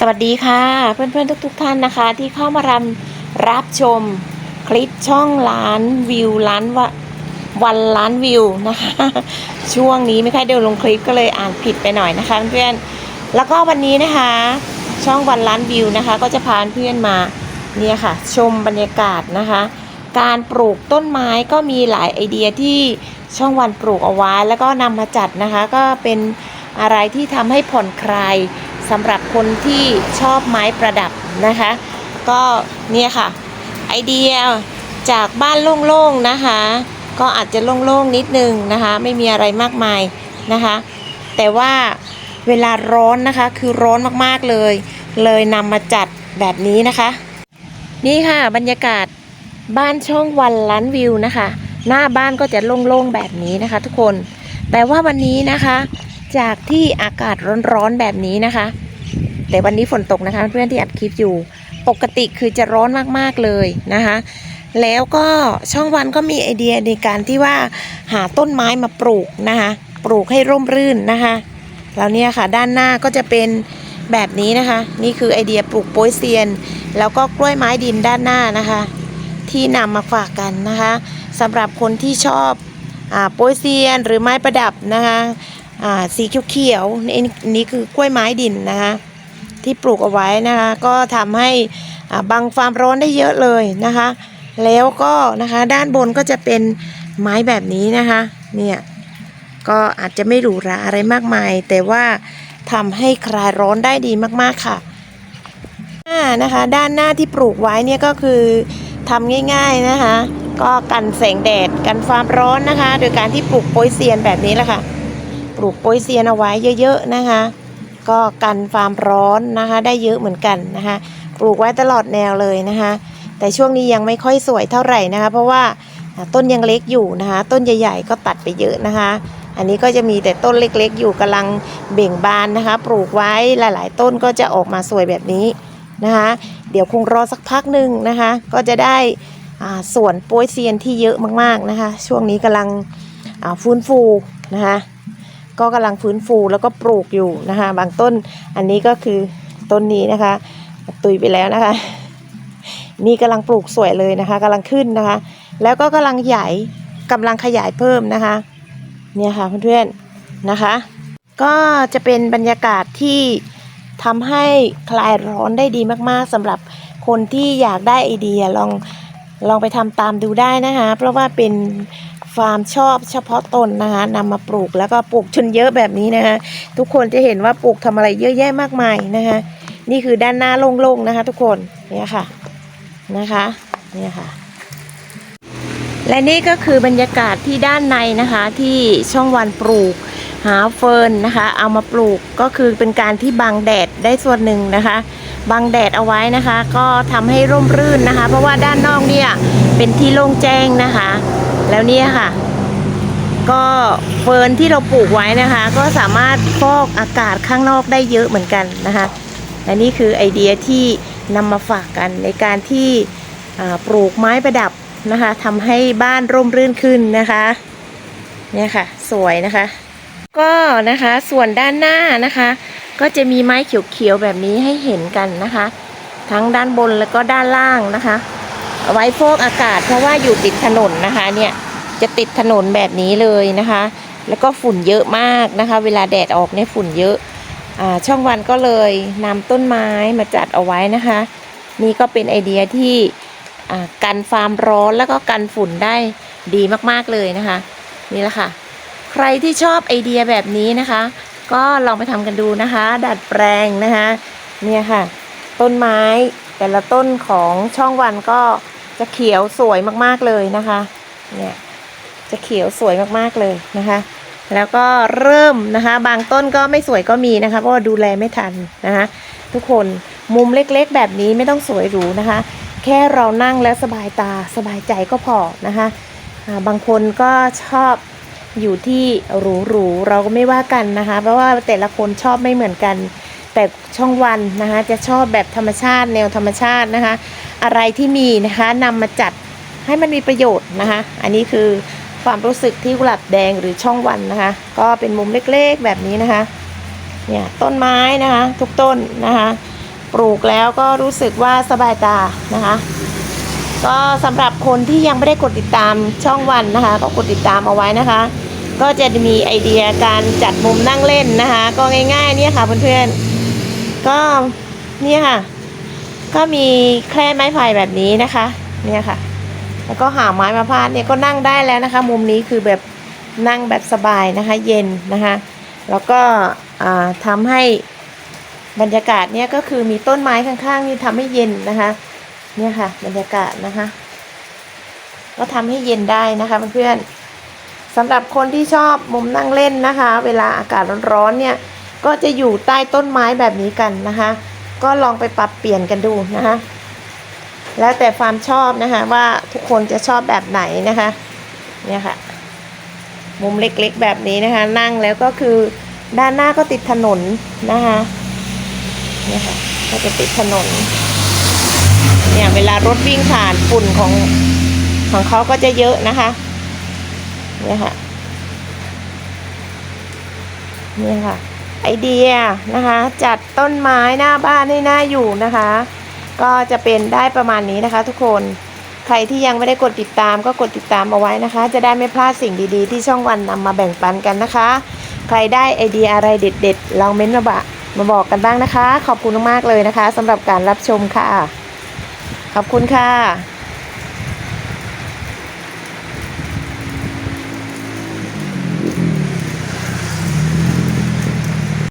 สวัสดีค่ะ เพื่อนๆ ทุกๆ ท่านนะคะ ที่เข้ามารำรับชมคลิปช่องล้านวิวล้านวะวันล้านวิวนะคะ ช่วงนี้ไม่ค่อยเดินลงคลิปก็เลยอ่านผิดไปหน่อยนะคะเพื่อนๆแล้วก็วันนี้นะคะ ช่องวันล้านวิวนะคะ ก็จะพาเพื่อนมาเนี่ยค่ะ ชมบรรยากาศนะคะ การปลูกต้นไม้ก็มีหลายไอเดียที่ช่องวันปลูกเอาไว้แล้วก็นำมาจัดนะคะ ก็เป็นอะไรที่ทำให้ผ่อนคลาย สำหรับคนที่ชอบไม้ประดับนะคะ ก็เนี่ยค่ะ ไอเดียจากบ้านโล่งๆนะคะ ก็อาจจะโล่งๆนิดนึงนะคะ ไม่มีอะไรมากมายนะคะ แต่ว่าเวลาร้อนนะคะคือร้อนมากๆเลย เลยนำมาจัดแบบนี้นะคะ นี่ค่ะบรรยากาศบ้านช่องวันล้านวิวนะคะ หน้าบ้านก็จะโล่งๆแบบนี้นะคะ ทุกคน แต่ว่าวันนี้นะคะ จากที่อากาศร้อนๆแบบนี้นะคะ แต่วันนี้ฝนตกนะคะ เพื่อนที่อัดคลิปอยู่ ปกติคือจะร้อนมากๆเลยนะคะ แล้วก็ช่องวันก็มีไอเดียในการที่ว่าหาต้นไม้มาปลูกนะคะ ปลูกให้ร่มรื่นนะคะแล้วเนี่ยค่ะด้านหน้าก็จะเป็นแบบนี้นะคะ นี่คือไอเดียปลูกโป๊ยเซียน แล้วก็กล้วยไม้ดินด้านหน้านะคะ ที่นำมาฝากกันนะคะสำหรับคนที่ชอบอโป๊ยเซียนหรือไม้ประดับนะคะ สีเขียวๆนี่นี่คือกล้วยไม้ดินนะคะที่ปลูกเอาไว้นะคะก็ทำให้บังความร้อนได้เยอะเลยนะคะ แล้วก็นะคะด้านบนก็จะเป็นไม้แบบนี้นะคะเนี่ยก็อาจจะไม่หรูหราอะไรมากมาย แต่ว่าทำให้คลายร้อนได้ดีมากๆค่ะอ่านะคะด้านหน้าที่ปลูกไว้เนี่ยก็คือทำง่ายๆนะคะ ก็กันแสงแดดกันความร้อนนะคะ โดยการที่ปลูกโปยเซียนแบบนี้แหละค่ะ ปลูกโปยเซียนเอาไว้เยอะๆนะคะ ก็กันความร้อนนะคะ ได้เยอะเหมือนกันนะคะ ปลูกไว้ตลอดแนวเลยนะคะ แต่ช่วงนี้ยังไม่ค่อยสวยเท่าไหร่นะคะ เพราะว่าต้นยังเล็กอยู่นะคะ ต้นใหญ่ๆก็ตัดไปเยอะนะคะ อันนี้ก็จะมีแต่ต้นเล็กๆ อยู่กำลังเบ่งบานนะคะ ปลูกไว้หลายๆ ต้นก็จะออกมาสวยแบบนี้นะคะ เดี๋ยวคงรอสักพักหนึ่งนะคะ ก็จะได้อ่าสวนโป้ยเซียนที่เยอะมากๆนะคะ ช่วงนี้กำลังฟื้นฟูนะคะ ก็กำลังฟื้นฟูแล้วก็ปลูกอยู่นะคะ บางต้นอันนี้ก็คือต้นนี้นะคะ ตุยไปแล้วนะคะ นี่กำลังปลูกสวยเลยนะคะกำลังขึ้นนะคะ แล้วก็กำลังใหญ่กำลังขยายเพิ่มนะคะ เนี่ยค่ะเพื่อนๆนะคะ ก็จะเป็นบรรยากาศที่ทำให้คลายร้อนได้ดีมากๆสำหรับคนที่อยากได้ไอเดียลองลองไปทำตามดูได้นะคะ เพราะว่าเป็น ฟาร์มชอบเฉพาะตนนะคะนำมาปลูกแล้วก็ปลูกชนเยอะแบบนี้นะคะทุกคนจะเห็นว่าปลูกทำอะไรเยอะแยะมากมายนะคะนี่คือด้านหน้าโล่งๆนะคะ ทุกคนเนี่ยค่ะนะคะเนี่ยค่ะ และนี่ก็คือบรรยากาศที่ด้านในนะคะที่ช่องวันปลูกหาเฟิร์นนะคะ เอามาปลูกก็คือเป็นการที่บังแดดได้ส่วนหนึ่งนะคะบังแดดเอาไว้นะคะ ก็ทำให้ร่มรื่นนะคะ เพราะว่าด้านนอกเนี่ยเป็นที่โล่งแจ้งนะคะ แล้วเนี่ยค่ะ ก็เฟิร์นที่เราปลูกไว้นะคะ ก็สามารถฟอกอากาศข้างนอกได้เยอะเหมือนกันนะคะและนี่คือไอเดียที่นำมาฝากกันในการที่ปลูกไม้ประดับนะคะทำให้บ้านร่มรื่นขึ้นนะคะเนี่ยค่ะ สวยนะคะ ก็นะคะส่วนด้านหน้านะคะ ก็จะมีไม้เขียวๆแบบนี้ให้เห็นกันนะคะ ทั้งด้านบนแล้วก็ด้านล่างนะคะ ไว้ฟอกอากาศ เพราะว่าอยู่ติดถนนนะคะเนี่ยจะติดถนนแบบนี้เลยนะคะ แล้วก็ฝุ่นเยอะมากนะคะ เวลาแดดออกเนี่ยฝุ่นเยอะอช่องวันก็เลยนำต้นไม้มาจัดเอาไว้นะคะ นี่ก็เป็นไอเดียที่กันความร้อนแล้วก็กันฝุ่นได้ดีมากๆเลยนะคะ นี่แหละค่ะ ใครที่ชอบไอเดียแบบนี้นะคะ ก็ลองไปทำกันดูนะคะ ดัดแปลงนะคะ เนี่ยค่ะ ต้นไม้แต่ละต้นของช่องวันก็ จะเขียวสวยมากๆเลยนะคะเนี่ยจะเขียวสวยมากๆเลยนะคะ แล้วก็เริ่มนะคะ บางต้นก็ไม่สวยก็มีนะคะเพราะว่าดูแลไม่ทันนะคะ ทุกคนมุมเล็กๆ แบบนี้ไม่ต้องสวยหรูนะคะ แค่เรานั่งแล้วสบายตาสบายใจก็พอนะคะบางคนก็ชอบอยู่ที่หรูๆเราก็ไม่ว่ากันนะคะ เพราะว่าแต่ละคนชอบไม่เหมือนกัน แต่ช่องวันนะคะ จะชอบแบบธรรมชาติแนวธรรมชาตินะคะ อะไรที่มีนะคะนำมาจัดให้มันมีประโยชน์นะคะ อันนี้คือความรู้สึกที่กุหลาบแดงหรือช่องวันนะคะ ก็เป็นมุมเล็กๆแบบนี้นะคะเนี่ยต้นไม้นะคะ ทุกต้นนะคะ ปลูกแล้วก็รู้สึกว่าสบายตานะคะ ก็สำหรับคนที่ยังไม่ได้กดติดตามช่องวันนะคะ ก็กดติดตามเอาไว้นะคะ ก็จะมีไอเดียการจัดมุมนั่งเล่นนะคะ ก็ง่ายๆเนี่ยค่ะเพื่อนๆก็เนี่ยค่ะ ก็มีแคร่ไม้ไผ่แบบนี้นะคะ เนี่ยค่ะ แล้วก็หาไม้มาพาดเนี่ยก็นั่งได้แล้วนะคะ มุมนี้คือแบบนั่งแบบสบายนะคะ เย็นนะคะ แล้วก็อ่าทำให้บรรยากาศเนี่ยก็คือมีต้นไม้ข้างๆนี่ทำให้เย็นนะคะ เนี่ยค่ะ บรรยากาศนะคะ ก็ทำให้เย็นได้นะคะเพื่อนๆสำหรับคนที่ชอบมุมนั่งเล่นนะคะ เวลาอากาศร้อนๆเนี่ยก็จะอยู่ใต้ต้นไม้แบบนี้กันนะคะ ก็ลองไปปรับเปลี่ยนกันดูนะคะแล้วแต่ความชอบนะคะว่าทุกคนจะชอบแบบไหนนะคะเนี่ยค่ะ มุมเล็กๆแบบนี้นะคะ นั่งแล้วก็คือด้านหน้าก็ติดถนนนะคะเนี่ยค่ะก็จะติดถนน เนี่ยเวลารถวิ่งผ่านฝุ่นของของเขาก็จะเยอะนะคะเนี่ยค่ะเนี่ยค่ะ ไอเดียนะคะ จัดต้นไม้หน้าบ้านให้หน้าอยู่นะคะ ก็จะเป็นได้ประมาณนี้นะคะ ทุกคนใครที่ยังไม่ได้กดติดตามก็กดติดตามเอาไว้นะคะ จะได้ไม่พลาดสิ่งดีๆ ที่ช่องวันนำมาแบ่งปันกันนะคะ ใครได้ไอเดียอะไรเด็ดๆลองเม้นมาบะมาบอกกันบ้างนะคะ ขอบคุณมากๆเลยนะคะสำหรับการรับชมค่ะ ขอบคุณค่ะ